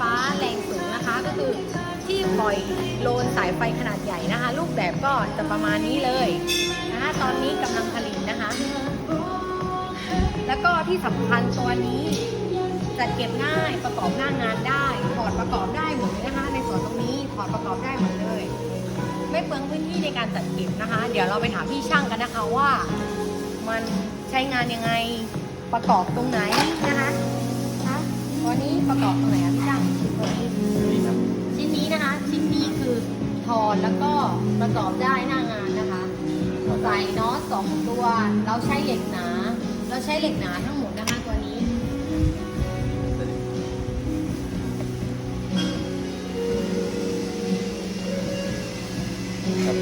ฟ้าแรงสูงนะคะ ก็คือที่ปล่อยโลนสายไฟขนาดใหญ่นะคะ รูปแบบก็จะประมาณนี้เลยนะคะตอนนี้กำลังผลิตนะคะ แล้วก็ที่สำคัญตัวนี้จัดเก็บง่ายประกอบหน้างานได้ถอดประกอบได้หมดเลยนะคะ ในส่วนตรงนี้ถอดประกอบได้หมดเลย ไม่เปลืองพื้นที่ในการจัดเก็บนะคะ เดี๋ยวเราไปถามพี่ช่างกันนะคะว่า มันใช้งานยังไงประกอบตรงไหนนะคะ ตัวนี้ประกอบตรงไหนอะพี่ช่างตัวนี้นี่ครับชิ้นนี้นะคะ ชิ้นนี้คือถอดแล้วก็ประกอบได้หน้างานนะคะใส่น็อตสองตัว เราใช้เหล็กหนา เราใช้เหล็กหนาทั้งหมดนะคะตัวนี้ครับ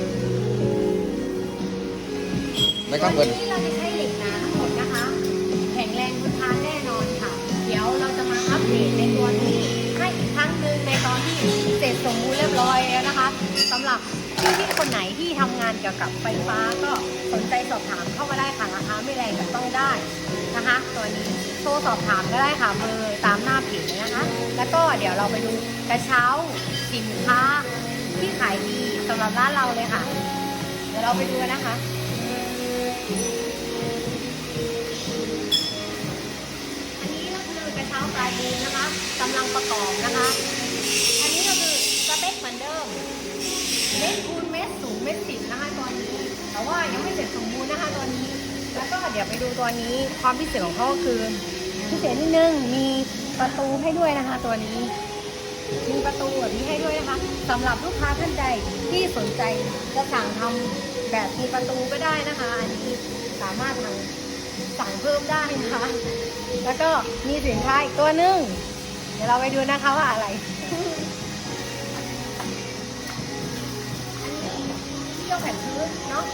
ไม่ข้างบตัวนนี้เราจะใช้เหล็กหน สำหรับพี่ๆคนไหนที่ทำงานเกี่ยวกับไฟฟ้าก็สนใจสอบถามเข้ามาได้ค่ะราคาไม่แรงแต่ต้องได้นะคะตัวนี้โทรสอบถามก็ได้ค่ะเบอร์ตามหน้าเพจนะคะ แล้วก็เดี๋ยวเราไปดูกระเช้าสินค้าที่ขายดีสำหรับร้านเราเลยค่ะ เดี๋ยวเราไปดูกันนะคะอันนี้ก็คือกระเช้าปลายบูนนะคะกำลังประกอบนะคะ อันนี้ก็คือสเปคเหมือนเดิม เม็ดคูณเม็ดสูงเม็ดสิบนะคะตัวนี้ แต่ว่า ยังไม่เสร็จสมบูรณ์นะคะตัวนี้ แล้วก็เดี๋ยวไปดูตัวนี้ความพิเศษของเขาก็คือพิเศษนิดนึงมีประตูให้ด้วยนะคะตัวนี้ มีประตูแบบนี้ให้ด้วยนะคะสำหรับลูกค้าท่านใดที่สนใจจะสั่งทำแบบมีประตูก็ได้นะคะ อันนี้สามารถทำสั่งเพิ่มได้นะคะ แล้วก็มีสินค้าอีกตัวหนึงเดี๋ยวเราไปดูนะคะว่าอะไรอันนี้ที่ยกแผ่นพื้นเนาะ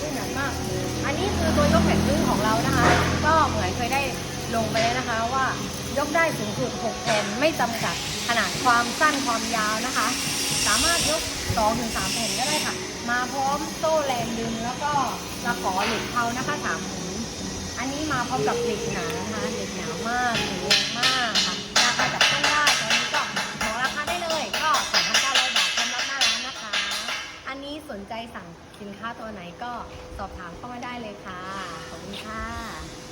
นี่หนักมาก อันนี้คือตัวยกแผ่นพื้นของเรานะคะ ก็เหมือนเคยได้ลงไปแล้วนะคะว่ายกได้สูงสุด 6 แผ่นไม่จำกัดขนาดความสั้นความยาวนะคะ สามารถยก2ถึง3แผ่นก็ได้ค่ะ มาพร้อมโซ่แรงดึงแล้วก็ตะขอเหล็กเทานะคะสามหูอันนี้มาพร้อมกับเหล็กหนานะคะเหล็กหนามากเลย สั่งสินค้าตัวไหนก็สอบถามเข้ามาได้เลยค่ะ ขอบคุณค่ะ